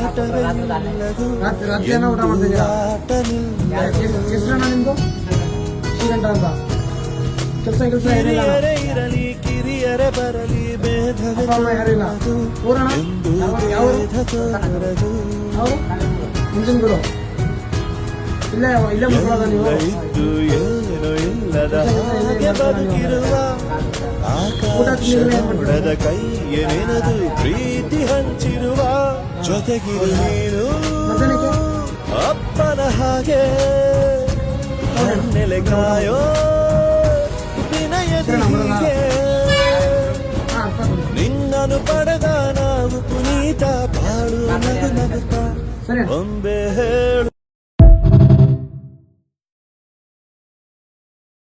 ಆಟವಿಲ್ಲದು ರಾತ್ರಿ ರಾತ್ರಿ ಏನೋ ಊಟ ನಿಮ್ದು? ಅಂತ. ಕೆಲಸ ಕೆಲಸ ಏನಿಲ್ಲ ಹಿರಿಯರೇ ಇರಲಿ ಬರಲಿ ಯಾರಿಲ್ಲ ಊರಣ ಯಾವ ಇಲ್ಲೇ ಇಲ್ಲೇ ಮಕ್ಕಳದ ನೀವು? ಬದುಕಿರುವ ಆಕಾಶ ನೋಡದ ಕೈಯ ಪ್ರೀತಿ ಹಂಚಿರುವ ಜೊತೆಗಿರು ನೀನು ಅಪ್ಪನ ಹಾಗೆ ನೆಲೆ ಕಾಯೋ ಹೀಗೆ. ನಿನ್ನನು ಪಡೆದ ನಾವು ಪುನೀತ ಬಾಳು ನಗು ನಗುತ್ತ ಒಂದೇ ಹೇಳು